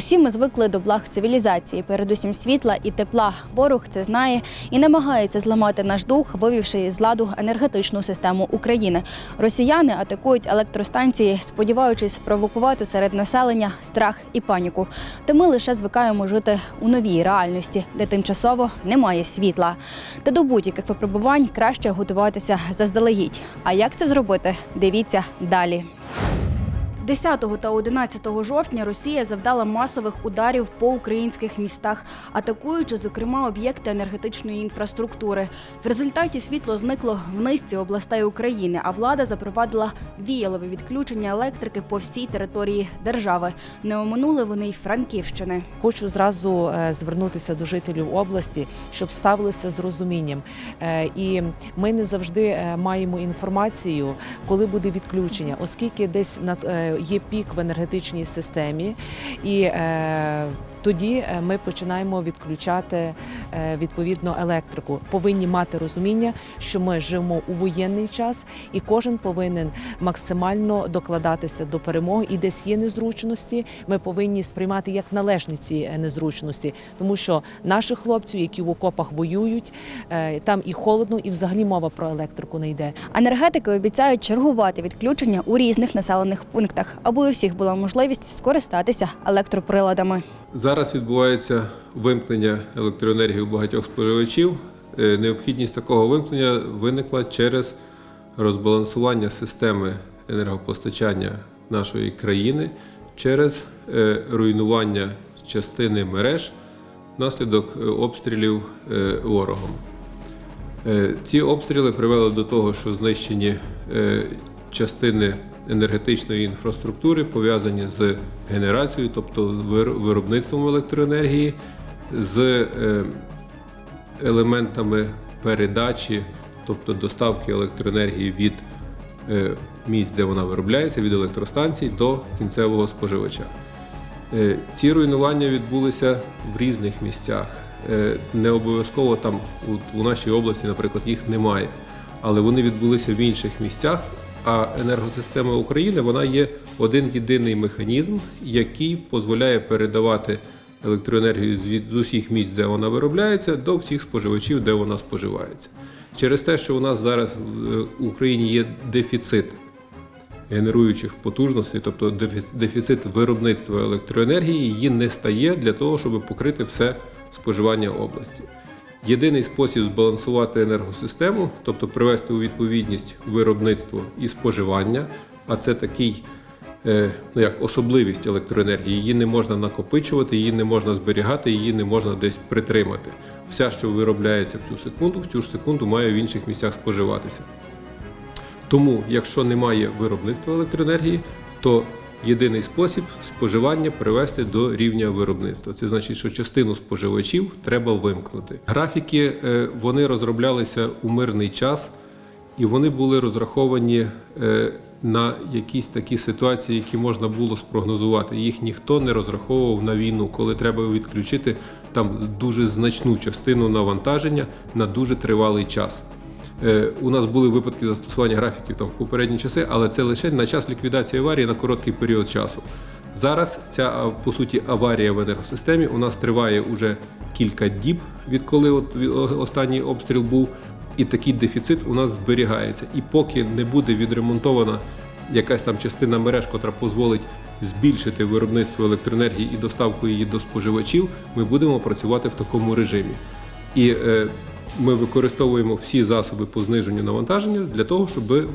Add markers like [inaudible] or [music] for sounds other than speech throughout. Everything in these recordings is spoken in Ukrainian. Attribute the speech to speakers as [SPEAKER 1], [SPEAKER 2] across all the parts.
[SPEAKER 1] Усі ми звикли до благ цивілізації, передусім світла і тепла. Ворог це знає і намагається зламати наш дух, вивівши із ладу енергетичну систему України. Росіяни атакують електростанції, сподіваючись спровокувати серед населення страх і паніку. Та ми лише звикаємо жити у новій реальності, де тимчасово немає світла. Та до будь-яких випробувань краще готуватися заздалегідь. А як це зробити? Дивіться далі. 10 та 11 жовтня Росія завдала масових ударів по українських містах, атакуючи, зокрема, об'єкти енергетичної інфраструктури. В результаті світло зникло в низці областей України, а влада запровадила віялове відключення електрики по всій території держави. Не оминули вони й Франківщини.
[SPEAKER 2] Хочу зразу е, звернутися до жителів області, щоб ставилися з розумінням. Е, І ми не завжди е, маємо інформацію, коли буде відключення, оскільки десь е, є пік в енергетичній системі, і е, тоді е, ми починаємо відключати е, відповідно електрику. Повинні мати розуміння, що ми живемо у воєнний час, і кожен повинен максимально докладатися до перемоги. І десь є незручності. Ми повинні сприймати як належні ці е, незручності, тому що наших хлопців, які в окопах воюють, там і холодно, і взагалі мова про електрику не йде.
[SPEAKER 1] Енергетики обіцяють чергувати відключення у різних населених пунктах, аби у всіх була можливість скористатися електроприладами.
[SPEAKER 3] Зараз відбувається вимкнення електроенергії у багатьох споживачів. Е, Необхідність такого вимкнення виникла через розбалансування системи енергопостачання нашої країни через е, руйнування частини мереж внаслідок е, обстрілів ворогом. Ці обстріли привели до того, що знищені частини енергетичної інфраструктури пов'язані з генерацією, тобто виробництвом електроенергії, з е, елементами передачі, тобто доставки електроенергії від е, місць, де вона виробляється, від електростанцій до кінцевого споживача. Е, Ці руйнування відбулися в різних місцях. Не обов'язково там у нашій області, наприклад, їх немає, але вони відбулися в інших місцях. А енергосистема України вона є один єдиний механізм, який дозволяє передавати електроенергію з- усіх місць, де вона виробляється, до всіх споживачів, де вона споживається. Через те, що у нас зараз в в Україні є дефіцит генеруючих потужностей, тобто дефі- дефіцит виробництва електроенергії, її не стає для того, щоб покрити все споживання області. Єдиний спосіб збалансувати енергосистему, тобто привести у відповідність виробництво і споживання, а це такий е, ну як особливість електроенергії. Її не можна накопичувати, її не можна зберігати, її не можна десь притримати. Вся, що виробляється в цю секунду, в цю ж секунду має в інших місцях споживатися. Тому, якщо немає виробництва електроенергії, то єдиний спосіб споживання привести до рівня виробництва. Це значить, що частину споживачів треба вимкнути. Графіки е, вони розроблялися у мирний час, і вони були розраховані е, на якісь такі ситуації, які можна було спрогнозувати. Їх ніхто не розраховував на війну, коли треба відключити там дуже значну частину навантаження на дуже тривалий час. Е, У нас були випадки застосування графіків там в попередні часи, але це лише на час ліквідації аварії на короткий період часу. Зараз ця по суті аварія в енергосистемі у нас триває уже кілька діб, відколи от останній обстріл був, і такий дефіцит у нас зберігається. І поки не буде відремонтована якась там частина мереж, котра дозволить збільшити виробництво електроенергії і доставку її до споживачів, ми будемо працювати в такому режимі. І е, ми використовуємо всі засоби по зниженню навантаження для того, щоб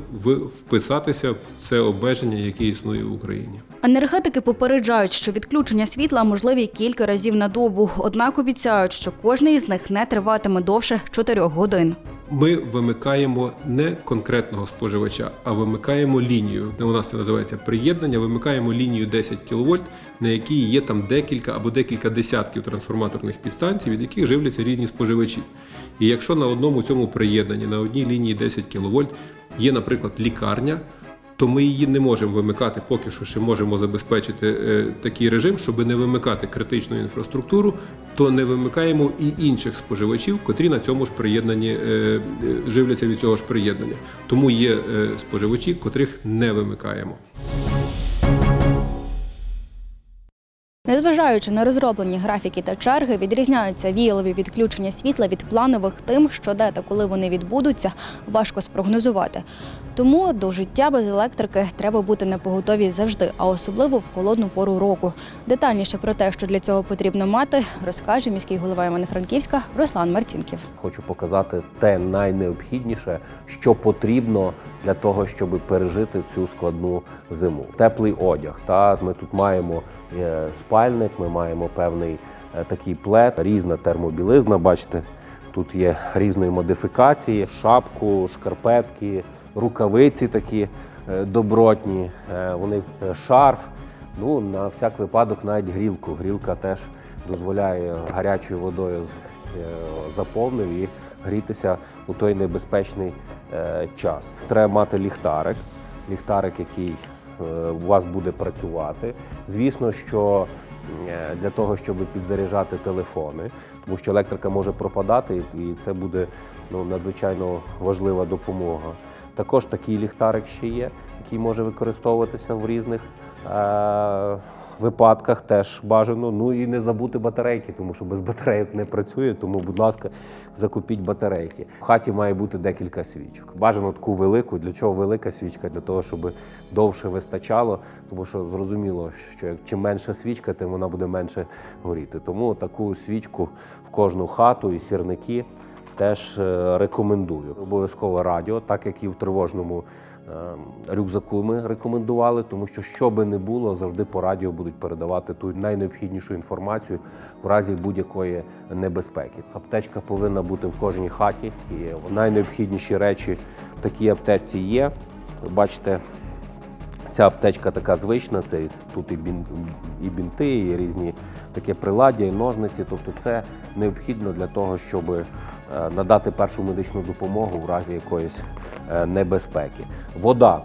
[SPEAKER 3] вписатися в це обмеження, яке існує в Україні.
[SPEAKER 1] Енергетики попереджають, що відключення світла можливі кілька разів на добу. Однак обіцяють, що кожний із них не триватиме довше 4 годин.
[SPEAKER 3] Ми вимикаємо не конкретного споживача, а вимикаємо лінію. У нас це називається приєднання. Вимикаємо лінію 10 кВт, на якій є там декілька або декілька десятків трансформаторних підстанцій, від яких живляться різні споживачі. І якщо на одному цьому приєднанні, на одній лінії 10 кВт є, наприклад, лікарня, то ми її не можемо вимикати, поки що ще можемо забезпечити е, такий режим, щоб не вимикати критичну інфраструктуру, то не вимикаємо і інших споживачів, котрі на цьому ж приєднанні е, е, живляться від цього ж приєднання. Тому є споживачі, котрих не вимикаємо.
[SPEAKER 1] Незважаючи на розроблені графіки та черги, відрізняються віялові відключення світла від планових тим, що де та коли вони відбудуться, важко спрогнозувати. Тому до життя без електрики треба бути на поготові завжди, а особливо в холодну пору року. Детальніше про те, що для цього потрібно мати, розкаже міський голова Івано-Франківська Руслан Марцінків.
[SPEAKER 4] Хочу показати те найнеобхідніше, що потрібно для того, щоб пережити цю складну зиму. Теплий одяг. Та ми тут маємо спальник, ми маємо певний е, такий плед, різна термобілизна. Бачите, тут є різної модифікації: шапку, шкарпетки, рукавиці такі е, добротні. е, Вони е, шарф. Ну на всяк випадок навіть грілку. Грілка теж дозволяє гарячою водою е, заповнив і грітися у той небезпечний е, час. Треба мати ліхтарик, ліхтарик, який е, у вас буде працювати. Звісно, що е, для того, щоб підзаряджати телефони, тому що електрика може пропадати, і це буде ну, надзвичайно важлива допомога. Також такий ліхтарик ще є, який може використовуватися в різних е- випадках теж бажано. Ну і не забути батарейки, тому що без батарейок не працює. Тому, будь ласка, закупіть батарейки. В хаті має бути декілька свічок. Бажано таку велику. Для чого велика свічка? Для того, щоб довше вистачало, тому що зрозуміло, що чим менша свічка, тим вона буде менше горіти. Тому таку свічку в кожну хату і сірники теж е, рекомендую. Обов'язково радіо, так як і в тривожному рюкзаку ми рекомендували, тому що що би не було, завжди по радіо будуть передавати ту найнеобхіднішу інформацію в разі будь-якої небезпеки. Аптечка повинна бути в кожній хаті, і найнеобхідніші речі в такій аптечці є. Бачите, Ця аптечка така звична, це тут і, бін, і бінти, і різні таке приладдя, і ножниці. Тобто це необхідно для того, щоб надати першу медичну допомогу в разі якоїсь е, небезпеки. Вода.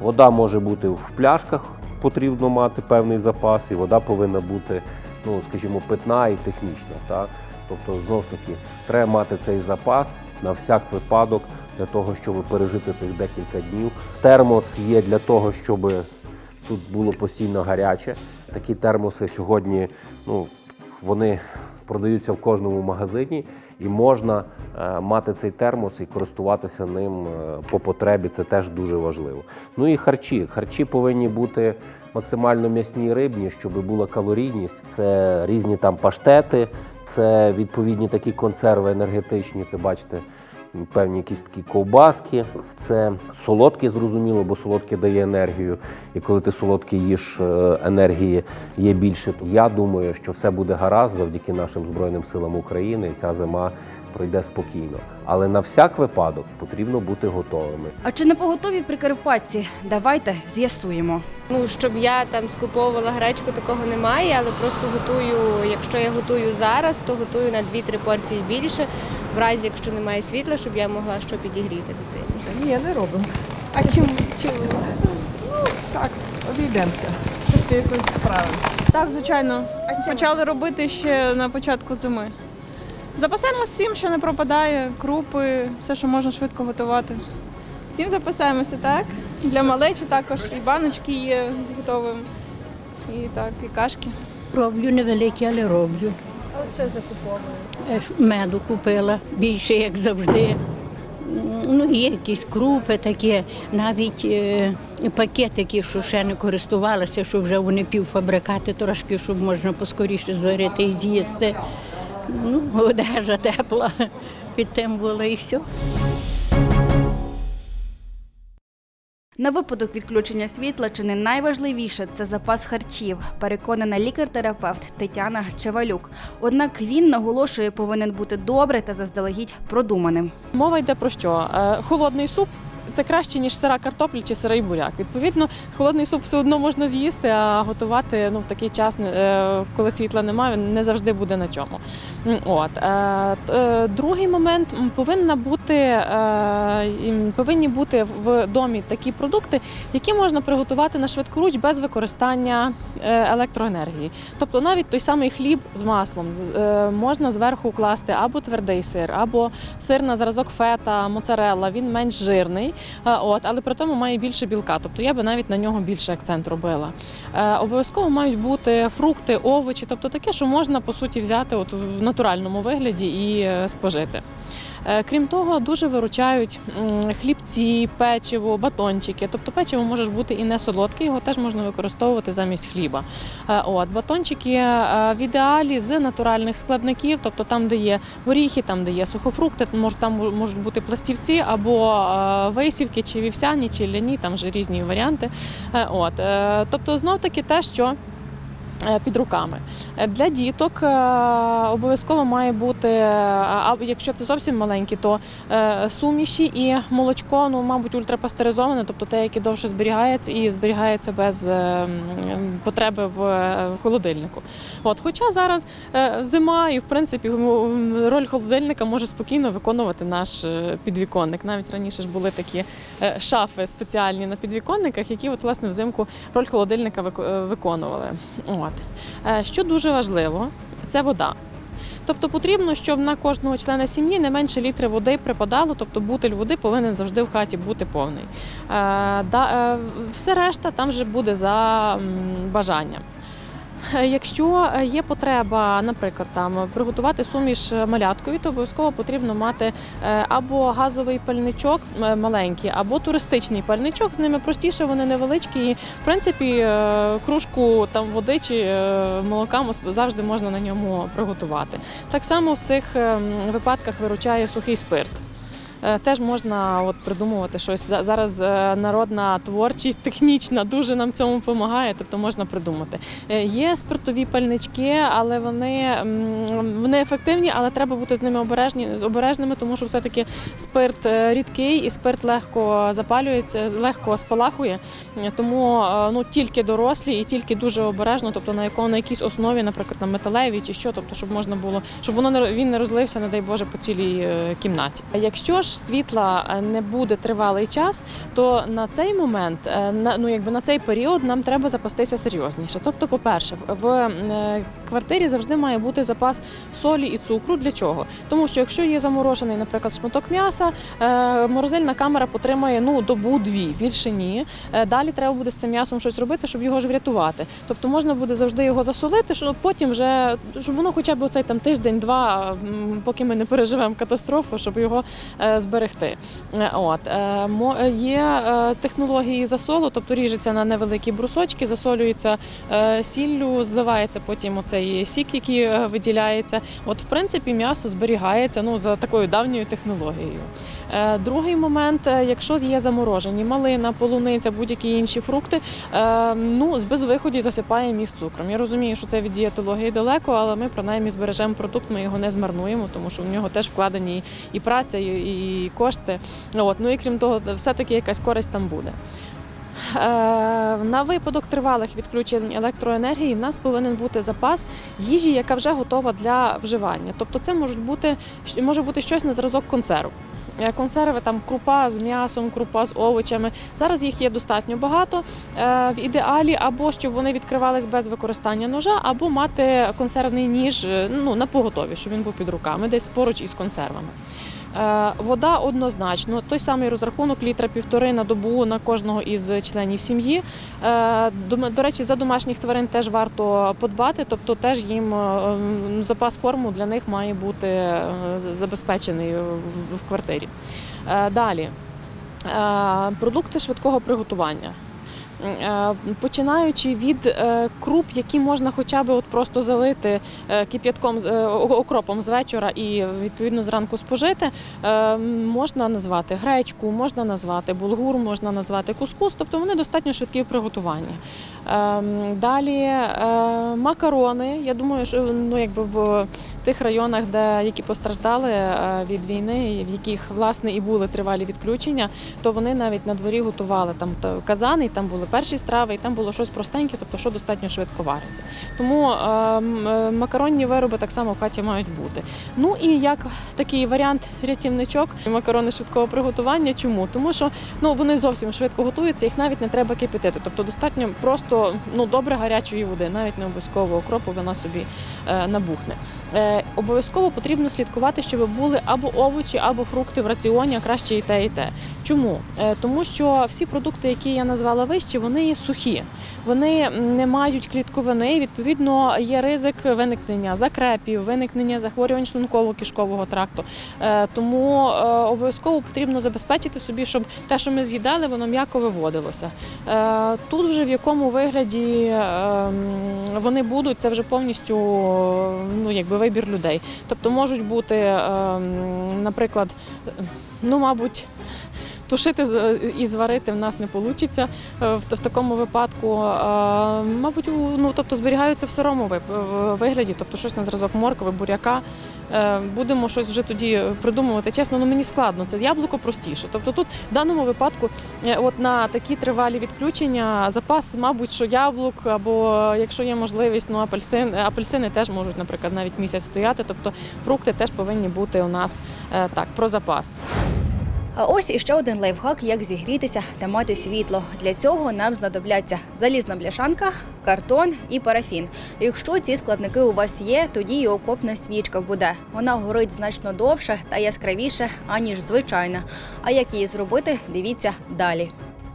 [SPEAKER 4] Вода може бути в пляшках, потрібно мати певний запас, і вода повинна бути, ну скажімо, питна і технічна. Так? Тобто, знову ж таки, треба мати цей запас на всяк випадок для того, щоб пережити тих декілька днів. Термос є для того, щоб тут було постійно гаряче. Такі термоси сьогодні ну, вони продаються в кожному магазині, і можна е, мати цей термос і користуватися ним е, по потребі. Це теж дуже важливо. Ну і харчі. Харчі повинні бути максимально м'ясні і рибні, щоб була калорійність. Це різні там паштети, це відповідні такі консерви енергетичні. Це бачите певні якісь такі ковбаски. Це солодке, зрозуміло, бо солодке дає енергію. І коли ти солодке їш, е, енергії є більше. Я думаю, що все буде гаразд завдяки нашим Збройним силам України. Ця зима пройде спокійно. Але на всяк випадок потрібно бути готовими.
[SPEAKER 1] А чи не поготові Прикарпатці? Давайте з'ясуємо.
[SPEAKER 5] Ну, щоб я там скуповувала гречку, такого немає, але просто готую, якщо я готую зараз, то готую на 2-3 порції більше, в разі, якщо немає світла, щоб я могла що підігріти дитині.
[SPEAKER 2] Ні, не робимо.
[SPEAKER 5] А чому? чому?
[SPEAKER 2] Так, обійдемося. Щоб якось справимося.
[SPEAKER 6] Так, звичайно. Почали робити ще на початку зими. Запасаємось всім, що не пропадає, крупи, все, що можна швидко готувати. Всім запасаємося, так? Для малечі також і баночки є з готовим. І так, і кашки.
[SPEAKER 7] Роблю невеликі, але роблю.
[SPEAKER 5] А от що закуповую?
[SPEAKER 7] Е, Меду купила більше, як завжди. Ну, є якісь крупи такі, навіть е, пакетики, що ще не користувалася, що вже вони півфабрикати трошки, щоб можна поскоріше зварити і з'їсти. Ну, [laughs] одежа тепла під тим була і все.
[SPEAKER 1] На випадок відключення світла чи не найважливіше це запас харчів, переконана лікар-терапевт Тетяна Чевалюк. Однак він наголошує, повинен бути добре та заздалегідь продуманим.
[SPEAKER 8] Мова йде про що? Е, Холодний суп. Це краще ніж сира картопля чи сирий буряк. Відповідно, холодний суп все одно можна з'їсти, а готувати ну в такий час, е, коли світла немає, не завжди буде на чому. От е, е, другий момент повинна бути повинні бути в домі такі продукти, які можна приготувати на швидкоруч без використання електроенергії. Тобто навіть той самий хліб з маслом можна зверху класти або твердий сир, або сир на зразок фета, моцарелла. Він менш жирний, от, але при тому має більше білка. Тобто я би навіть на нього більше акцент робила. Е, Обов'язково мають бути фрукти, овочі, тобто таке, що можна по суті взяти от в натуральному вигляді і е, спожити. Е, Крім того, дуже виручають хлібці, печиво, батончики. Тобто печиво може бути і не солодке, його теж можна використовувати замість хліба. Е, От батончики е, в ідеалі з натуральних складників, тобто там, де є горіхи, там де є сухофрукти, там можуть бути пластівці або висівки, чи вівсяні, чи ляні, там вже різні варіанти. От тобто, знов таки те, що. Е, Під руками Е, для діток е, обов'язково має бути, а якщо це зовсім маленькі, то суміші і молочко, ну мабуть, ультрапастеризоване, тобто те, яке довше зберігається і зберігається без потреби в холодильнику. От, хоча зараз зима, і в принципі роль холодильника може спокійно виконувати наш підвіконник. Навіть раніше ж були такі шафи спеціальні на підвіконниках, які от власне взимку роль холодильника виконували. От. Е, Що дуже важливо, це вода. Тобто потрібно, щоб на кожного члена сім'ї не менше літри води припадало, тобто бутиль води повинен завжди в хаті бути повний. Е, е, все решта там вже буде за бажанням. Е, Якщо е, є потреба, наприклад, там приготувати суміш маляткові, то обов'язково потрібно мати е, або газовий пальничок е, маленький, або туристичний пальничок. З ними простіше, вони невеличкі. І в принципі, е, кружку там води чи е, молока завжди можна на ньому приготувати. Так само в цих е, випадках виручає сухий спирт. Е, Теж можна от придумувати щось. Зараз е, народна творчість технічна дуже нам цьому допомагає, тобто можна придумати. Е, Є спиртові пальнички, але вони, вони ефективні, але треба бути з ними обережні, обережними, тому що все-таки спирт рідкий і спирт легко запалюється, легко спалахує. Тому ну, тільки дорослі і тільки дуже обережно, тобто на якому на якійсь основі, наприклад, на металевій чи що, тобто, щоб можна було, щоб воно не він не розлився, не дай Боже, по цілій кімнаті. А Якщо ж світла е, не буде тривалий час, то на цей момент, е, на ну якби на цей період, нам треба запастися серйозніше. Тобто, по-перше, в- в е, квартирі завжди має бути запас солі і цукру. Для чого? Тому що якщо є заморожений, наприклад, шматок м'яса, е, морозильна камера потримає ну добу-дві, більше ні. Е, Далі треба буде з цим м'ясом щось робити, щоб його ж врятувати. Тобто можна буде завжди його засолити, щоб потім вже щоб воно хоча б оцей там тиждень-два, поки ми не переживемо катастрофу, щоб його е, зберегти. От є технології засолу, тобто ріжеться на невеликі брусочки, засолюється сіллю, зливається потім оцей сік, який е, виділяється. От, в принципі, м'ясо зберігається ну за такою давньою технологією. Е, Другий момент, е, якщо є заморожені малина, полуниця, будь-які інші фрукти, ну з безвиході засипаємо їх цукром. Я розумію, що це від дієтології далеко, але ми принаймні збережемо продукт, ми його не змарнуємо, тому що в нього теж вкладені і праця, і, і кошти. От ну і крім того, все-таки якась користь там буде. Е, На випадок тривалих відключень електроенергії в нас повинен бути запас їжі, яка вже готова для вживання. Тобто, це можуть бути може бути щось на зразок консерв. Е, Консерви там крупа з м'ясом, крупа з овочами. Зараз їх є достатньо багато. Е, В ідеалі або щоб вони відкривались без використання ножа, або мати консервний ніж ну, на поготові, щоб він був під руками, десь поруч із консервами. Е, Вода однозначно, той самий розрахунок літра півтори на добу на кожного із членів сім'ї. Е, До, речі, за домашніх тварин теж варто подбати, тобто теж їм е, запас корму для них має бути забезпечений в- квартирі. Далі продукти швидкого приготування. Е, Починаючи від е, круп, які можна хоча б от просто залити е, кип'ятком окропом з вечора і відповідно зранку спожити, можна назвати гречку, можна назвати булгур, можна назвати кускус, тобто вони достатньо швидкі в приготуванні. Е, Далі макарони. Я думаю, що ну якби в тих районах, де які постраждали е, від війни, в яких власне і були тривалі відключення, то вони навіть на дворі готували там казани, там були перші страви, і там було щось простеньке, тобто що достатньо швидко вариться. Тому е, е, макаронні вироби так само в хаті мають бути. Ну і як такий варіант рятівничок, макарони швидкого приготування. Чому? Тому що ну вони зовсім швидко готуються, їх навіть не треба кипятити. Тобто достатньо просто ну добре гарячої води, навіть не обов'язково окропу, вона собі набухне. Обов'язково потрібно слідкувати, щоб були або овочі, або фрукти в раціоні, а краще і те, і те. Чому? Е, тому що всі продукти, які я назвала вище, вони є сухі. Вони не мають клітковини, і, відповідно, є ризик виникнення закрепів, виникнення захворювань шлунково-кишкового тракту. Е, Тому е, обов'язково потрібно забезпечити собі, щоб те, що ми з'їдали, воно м'яко виводилося. Е, Тут вже в якому вигляді е, вони будуть, це вже повністю ну, якби вибір людей. Тобто можуть бути, е, наприклад, ну, мабуть. Тушити і зварити в нас не вийде в, такому випадку. Е, Мабуть, у- ну тобто зберігаються в сирому вигляді, тобто щось на зразок моркви, буряка. Е, Будемо щось вже тоді придумувати. Чесно, ну мені складно. Це яблуко простіше. Тобто тут в даному випадку, е, от на такі тривалі відключення, запас, мабуть, що яблук, або якщо є можливість, ну апельсин, апельсини теж можуть, наприклад, навіть місяць стояти. Тобто фрукти теж повинні бути у нас так про запас.
[SPEAKER 1] А ось іще один лайфхак, як зігрітися та мати світло. Для цього нам знадобляться залізна бляшанка, картон і парафін. Якщо ці складники у вас є, тоді і окопна свічка буде. Вона горить значно довше та яскравіше, аніж звичайна. А як її зробити, дивіться далі.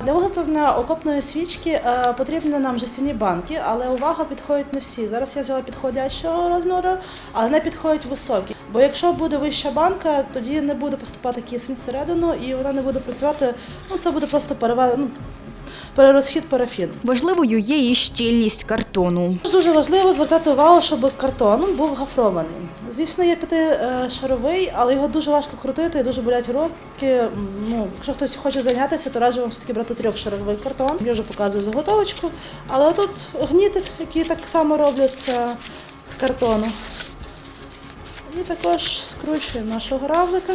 [SPEAKER 9] Для виготовлення окопної свічки е, потрібні нам жестяні банки, але увага підходять не всі. Зараз я взяла підходящого розміру, але не підходять високі. Бо якщо буде вища банка, тоді не буде поступати кисень всередину і вона не буде працювати. Ну це буде просто перева... ну, перерозхід парафіну.
[SPEAKER 1] Важливою є і щільність картону.
[SPEAKER 9] Дуже важливо звертати увагу, щоб картон був гофрований. Звісно, є п'ятишаровий, але його дуже важко крутити і дуже болять руки. Ну, якщо хтось хоче зайнятися, то раджу вам все-таки брати трьохшаровий картон. Я вже показую заготовочку. Але тут гнітик, який так само робляться з картону. І також скручуємо нашого равлика,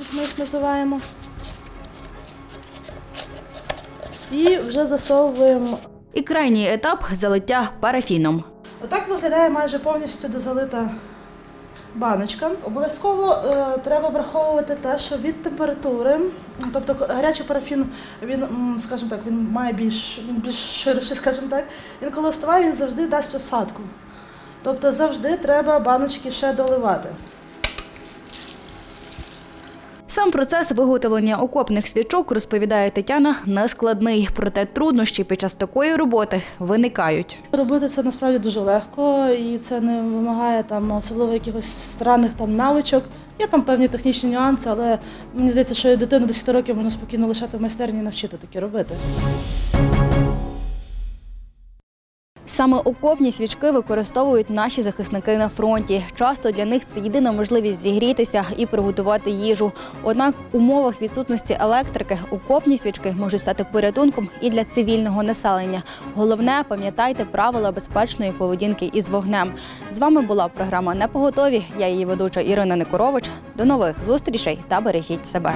[SPEAKER 9] як ми їх називаємо. І вже засовуємо
[SPEAKER 1] І крайній етап залиття парафіном.
[SPEAKER 9] Отак виглядає майже повністю дозалита баночка. Обов'язково е, треба враховувати те, що від температури, тобто гарячий парафін, він, скажімо так, він має більш він більш ширший, скажімо так. Він коли вставає, він завжди дасть осадку. Тобто завжди треба баночки ще доливати.
[SPEAKER 1] Сам процес виготовлення окопних свічок, розповідає Тетяна, нескладний, проте труднощі під час такої роботи виникають.
[SPEAKER 9] Робити це насправді дуже легко і це не вимагає там особливо якихось странних там навичок. Є там певні технічні нюанси, але мені здається, що дитину 10 років можна спокійно лишати в майстерні і навчити таке робити.
[SPEAKER 1] Саме окопні свічки використовують наші захисники на фронті. Часто для них це єдина можливість зігрітися і приготувати їжу. Однак в умовах відсутності електрики окопні свічки можуть стати порятунком і для цивільного населення. Головне, пам'ятайте правила безпечної поведінки із вогнем. З вами була програма Непоготові. Я її ведуча Ірина Никорович. До нових зустрічей та бережіть себе.